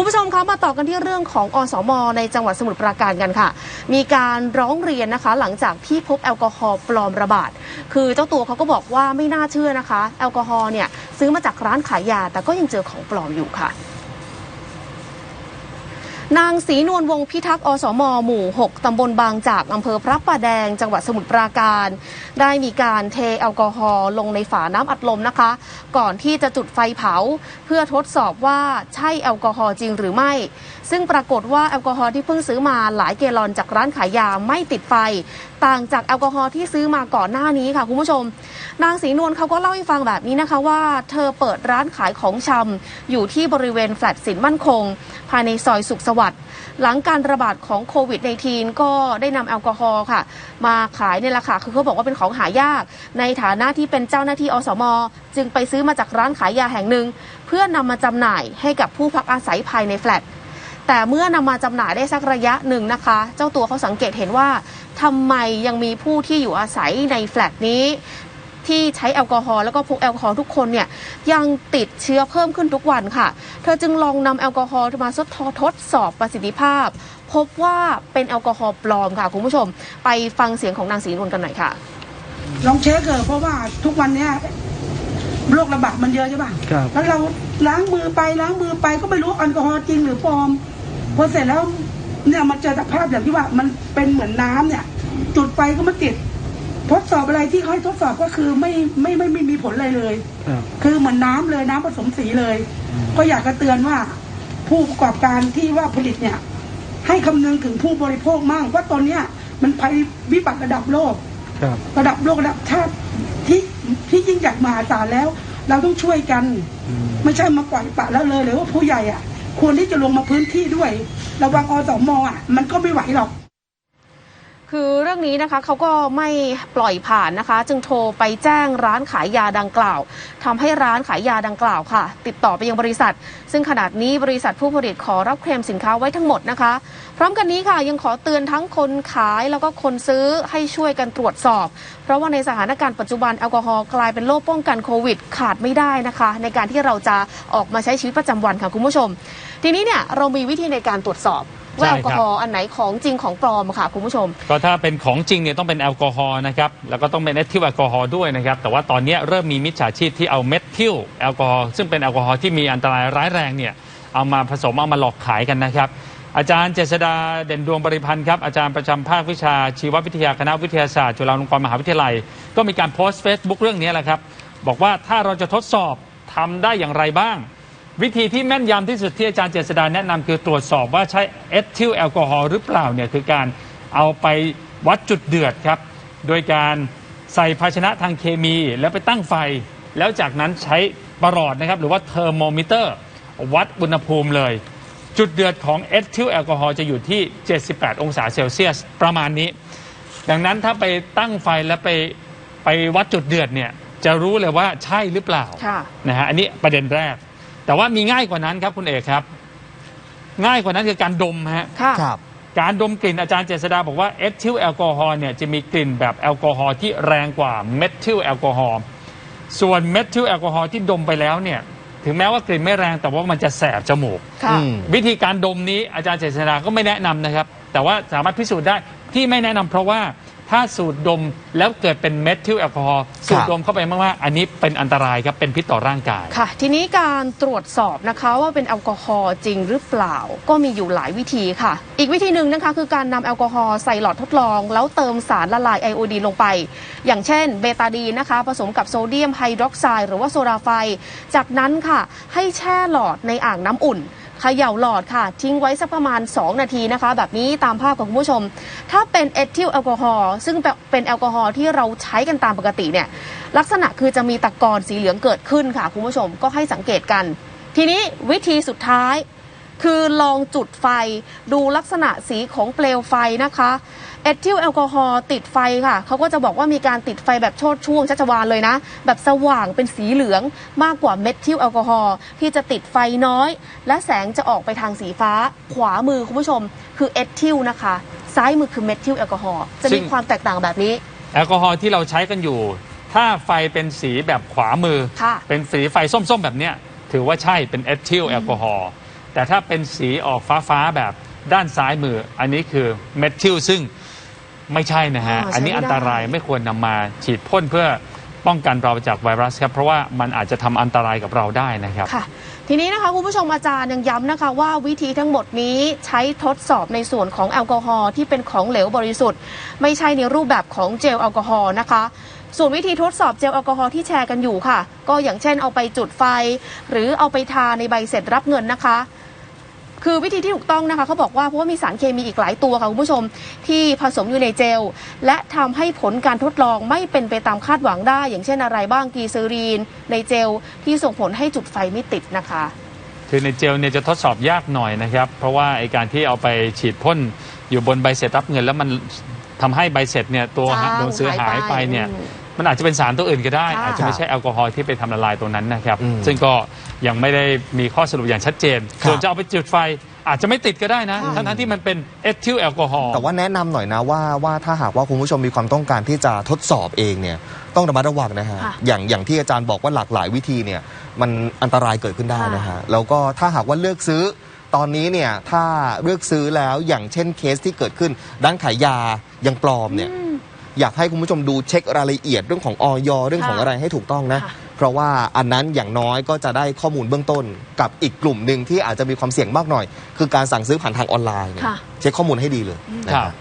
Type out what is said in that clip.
คุณผู้ชมคะมาต่อกันที่เรื่องของอสม ในจังหวัดสมุทรปราการกันค่ะ มีการร้องเรียนนะคะ หลังจากที่พบแอลกอฮอล์ปลอมระบาด คือเจ้าตัวเขาก็บอกว่าไม่น่าเชื่อนะคะ แอลกอฮอล์เนี่ยซื้อมาจากร้านขายยา แต่ก็ยังเจอของปลอมอยู่ค่ะ นางศรีนวลวงพิทักษ์อสม หมู่ 6 ตำบลบางจาก อำเภอพระประแดง จังหวัดสมุทรปราการ ได้มีการเทแอลกอฮอล์ลงในฝาน้ำอัดลมนะคะ ก่อนที่จะจุดไฟเผา เพื่อทดสอบว่าใช่แอลกอฮอล์จริงหรือไม่ ซึ่งปรากฏว่าแอลกอฮอล์ที่เพิ่งซื้อมาหลายเกลอนจากร้านขายยาไม่ติดไฟ ต่างจากแอลกอฮอล์ที่ซื้อมาก่อนหน้านี้ค่ะคุณผู้ชม นางศรีนวลเขาก็เล่าให้ฟังแบบนี้นะคะว่า เธอเปิดร้านขายของชำอยู่ที่บริเวณแฟลตสินมั่นคง ภายในซอยสุขสวัสดิ์หลังการระบาดของโควิด -19 ก็ได้นำแอลกอฮอล์ค่ะ มาขายในราคาคือเขาบอกว่าเป็นของหายาก ในฐานะที่เป็นเจ้าหน้าที่อสม จึงไปซื้อมาจากร้านขายยาแห่งหนึ่งเพื่อนำมาจำหน่ายให้กับผู้พักอาศัยภายในแฟลต แต่เมื่อนำมาจำหน่ายได้สักระยะหนึ่งนะคะ เจ้าตัวเขาสังเกตเห็นว่าทำไมยังมีผู้ที่อยู่อาศัยในแฟลตนี้ ที่ใช้แอลกอฮอล์แล้วก็พกแอลกอฮอล์ทุกคนเนี่ยยังติดเชื้อเพิ่มขึ้นทุกวันค่ะ เธอจึงลองนำแอลกอฮอล์มาทดทดสอบประสิทธิภาพ พบว่าเป็นแอลกอฮอล์ปลอมค่ะคุณผู้ชม ไปฟังเสียงของนางศรีนวลกันหน่อยค่ะ ลองเช็คเถอะเพราะว่าทุกวันเนี้ยโรคระบาดมันเยอะใช่ป่ะ ครับ แล้วเราล้างมือไปล้างมือไปก็ไม่รู้แอลกอฮอล์จริงหรือปลอม พอเสร็จแล้วเนี่ยมาเจอสภาพอย่างที่ว่ามันเป็นเหมือนน้ำเนี่ย จุดไฟก็มาติด ทดสอบอะไรที่เขาให้ทดสอบก็คือไม่ไม่ไม่ไม่มีผลอะไรเลยครับคือเหมือนน้ำเลยน้ำผสมสีเลย ก็อยากจะเตือนว่า ผู้ประกอบการที่ว่าผลิตเนี่ย ให้คำนึงถึงผู้บริโภคมั่งว่าตอนเนี้ยมันภัยวิบัติระดับโลกครับระดับโลกระดับชาติที่ที่ยิ่งใหญ่มหาศาลแล้ว เราต้องช่วยกันอืมไม่ใช่มาปล่อยปละแล้วเลยหรือว่าผู้ใหญ่อะ ควรที่จะลงมาพื้นที่ด้วยระวังอสมอะมันก็ไม่ไหวหรอก คือเรื่องนี้นะคะเขาก็ไม่ปล่อยผ่านนะคะ จึงโทรไปแจ้งร้านขายยาดังกล่าวทำให้ร้านขายยาดังกล่าวค่ะ ติดต่อไปยังบริษัท ซึ่งขนาดนี้บริษัทผู้ผลิตขอรับเคลมสินค้าไว้ทั้งหมดนะคะ พร้อมกันนี้ค่ะยังขอเตือนทั้งคนขายแล้วก็คนซื้อให้ช่วยกันตรวจสอบ เพราะว่าในสถานการณ์ปัจจุบันแอลกอฮอล์กลายเป็นโรคป้องกันโควิด ขาดไม่ได้นะคะ ในการที่เราจะออกมาใช้ชีวิตประจำวันค่ะคุณผู้ชม ทีนี้เนี่ยเรามีวิธีในการตรวจสอบ ว่าใช่แอลครับกอฮอล์อันไหนของจริงของปลอมค่ะคุณผู้ชม ก็ถ้าเป็นของจริงเนี่ยต้องเป็นแอลกอฮอล์นะครับแล้วก็ต้องเป็นเอทิลแอลกอฮอล์ด้วยนะครับแต่ว่าตอนนี้เริ่มมีมิจฉาชีพที่เอาเมทิลแอลกอฮอล์ซึ่งเป็นแอลกอฮอล์ที่มีอันตรายร้ายแรงเนี่ยเอามาผสมเอามาหลอกขายกันนะครับอาจารย์เจษดาเด่นดวงบริพันธ์ครับอาจารย์ประจำภาควิชาชีววิทยาคณะวิทยาศาสตร์จุฬาลงกรณ์มหาวิทยาลัย ก็มีการโพสต์ Facebook เรื่องนี้แหละครับบอกว่าถ้าเราจะทดสอบทำได้อย่างไรบ้าง วิธีที่แม่นยำที่สุดที่อาจารย์เจษดาแนะนำคือตรวจสอบว่าใช้เอทิลแอลกอฮอล์หรือเปล่าเนี่ยคือการเอาไปวัดจุดเดือดครับ โดยการใส่ภาชนะทางเคมีแล้วไปตั้งไฟ แล้วจากนั้นใช้ประหลอดนะครับหรือว่าเทอร์โมมิเตอร์วัดอุณหภูมิเลย จุดเดือดของเอทิลแอลกอฮอล์จะอยู่ที่ 78 องศาเซลเซียสประมาณนี้ ดังนั้นถ้าไปตั้งไฟแล้วไปไปวัดจุดเดือดเนี่ยจะรู้เลยว่าใช่หรือเปล่าค่ะ นะฮะอันนี้ประเด็นแรก แต่ว่ามีง่ายกว่านั้นครับคุณเอกครับ ง่ายกว่านั้นคือการดมฮะค่ะ ครับ การดมกลิ่นอาจารย์เจษดาบอกว่าเอทิลแอลกอฮอล์เนี่ยจะมีกลิ่นแบบแอลกอฮอล์ที่แรงกว่าเมทิลแอลกอฮอล์ส่วนเมทิลแอลกอฮอล์ที่ดมไปแล้วเนี่ยถึงแม้ว่ากลิ่นไม่แรงแต่ว่ามันจะแสบจมูก ค่ะวิธีการดมนี้อาจารย์เจษฎาก็ไม่แนะนำนะครับ แต่ว่าสามารถพิสูจน์ได้ที่ไม่แนะนำเพราะว่า ถ้าสูดดมแล้วเกิดเป็นเมทิลแอลกอฮอล์สูดดมเข้าไปมากๆอันนี้เป็นอันตรายครับเป็นพิษต่อร่างกาย ค่ะ ทีนี้การตรวจสอบนะคะว่าเป็นแอลกอฮอล์จริงหรือเปล่า ก็มีอยู่หลายวิธีค่ะ อีกวิธีหนึ่งนะคะคือการนำแอลกอฮอล์ใส่หลอดทดลอง แล้วเติมสารละลายไอโอดีนลงไป อย่างเช่นเบตาดีนนะคะ ผสมกับโซเดียมไฮดรอกไซด์หรือว่าโซดาไฟ จากนั้นค่ะ ให้แช่หลอดในอ่างน้ำอุ่น เขย่าหลอดค่ะ ทิ้งไว้สักประมาณ 2 นาทีนะคะ แบบนี้ตามภาพของคุณผู้ชม ถ้าเป็นเอทิลแอลกอฮอล์ซึ่งเป็นแอลกอฮอล์ที่เราใช้กันตามปกติเนี่ยลักษณะคือจะมีตะกอนสีเหลืองเกิดขึ้นค่ะคุณผู้ชมก็ให้สังเกตกัน ทีนี้วิธีสุดท้าย คือลองจุดไฟดูลักษณะสีของเปลวไฟนะคะเอทิลแอลกอฮอล์ติดไฟค่ะเขาก็จะบอกว่ามีการติดไฟแบบโชดช่วงชัชวานเลยนะ แบบสว่างเป็นสีเหลืองมากกว่าเมทิลแอลกอฮอล์ที่จะติดไฟน้อย และแสงจะออกไปทางสีฟ้า ขวามือคุณผู้ชม คือเอทิลนะคะ ซ้ายมือคือเมทิลแอลกอฮอล์จะซึ่มีงความแตกต่างแบบนี้ แอลกอฮอล์ที่เราใช้กันอยู่ ถ้าไฟเป็นสีแบบขวามือค่ะเป็นสีไฟส้มๆแบบเนี้ยถือว่าใช่เป็นเอทิลแอลกอฮอล์ แต่ถ้าเป็นสีออกฟ้าๆแบบด้านซ้ายมือ อันนี้คือเมทิลซึ่งไม่ใช่นะฮะอ่าใช้อันนี้ไม่ได้อันตรายไม่ควรนำมาฉีดพ่นเพื่อป้องกันเราจากไวรัสครับ เพราะว่ามันอาจจะทำอันตรายกับเราได้นะครับ ค่ะ ทีนี้นะคะคุณผู้ชมอาจารย์ยังย้ำนะคะ ว่าวิธีทั้งหมดนี้ใช้ทดสอบในส่วนของแอลกอฮอล์ที่เป็นของเหลวบริสุทธิ์ ไม่ใช่ในรูปแบบของเจลแอลกอฮอล์นะคะ ส่วนวิธีทดสอบเจลแอลกอฮอล์ที่แชร์กันอยู่ค่ะ ก็อย่างเช่นเอาไปจุดไฟ หรือเอาไปทาในใบเสร็จรับเงินนะคะ คือวิธีที่ถูกต้องนะคะเขาบอกว่าเพราะว่ามีสารเคมีอีกหลายตัวค่ะคุณผู้ชม ที่ผสมอยู่ในเจล และทำให้ผลการทดลองไม่เป็นไปตามคาดหวังได้ อย่างเช่นอะไรบ้างกีเซอรีน ในเจลที่ส่งผลให้จุดไฟไม่ติดนะคะ คือในเจลเนี่ยจะทดสอบยากหน่อยนะครับ เพราะว่าไอการที่เอาไปฉีดพ่นอยู่บนใบเสร็จรับเงิน แล้วมันทำให้ใบเสร็จเนี่ยตัวจางหนังสือหายไปเนี่ยอืมมันอาจจะเป็นสารตัวอื่นก็ได้ค่ะอาจจะไม่ใช่แอลกอฮอล์ที่ไปทำละลายตรงนั้นนะครับอืมซึ่งก็ ยังไม่ได้มีข้อสรุปอย่างชัดเจนครับส่วนจะเอาไปจุดไฟอาจจะไม่ติดก็ได้นะค่ะทั้งๆที่มันเป็นเอทิลแอลกอฮอล์แต่ว่าแนะนำหน่อยนะว่าว่าถ้าหากว่าคุณผู้ชมมีความต้องการที่จะทดสอบเองเนี่ยต้องระมัดระวังนะฮะค่ะอย่างอย่างที่อาจารย์บอกว่าหลากหลายวิธีเนี่ยมันอันตรายเกิดขึ้นได้นะฮะแล้วก็ถ้าหากว่าเลือกซื้อตอนนี้เนี่ยถ้าเลือกซื้อแล้วอย่างเช่นเคสที่เกิดขึ้นด้านขายยายังปลอมเนี่ยอืมอยากให้คุณผู้ชมดูเช็ครายละเอียดเรื่องของออยเรื่องของค่ะอะไรให้ถูกต้องนะค่ะ เพราะว่าอันนั้นอย่างน้อยก็จะได้ข้อมูลเบื้องต้น กับอีกกลุ่มหนึ่งที่อาจจะมีความเสี่ยงมากหน่อย คือการสั่งซื้อผ่านทางออนไลน์เนี่ยค่ะ เช็คข้อมูลให้ดีเลยนะคครัรับบ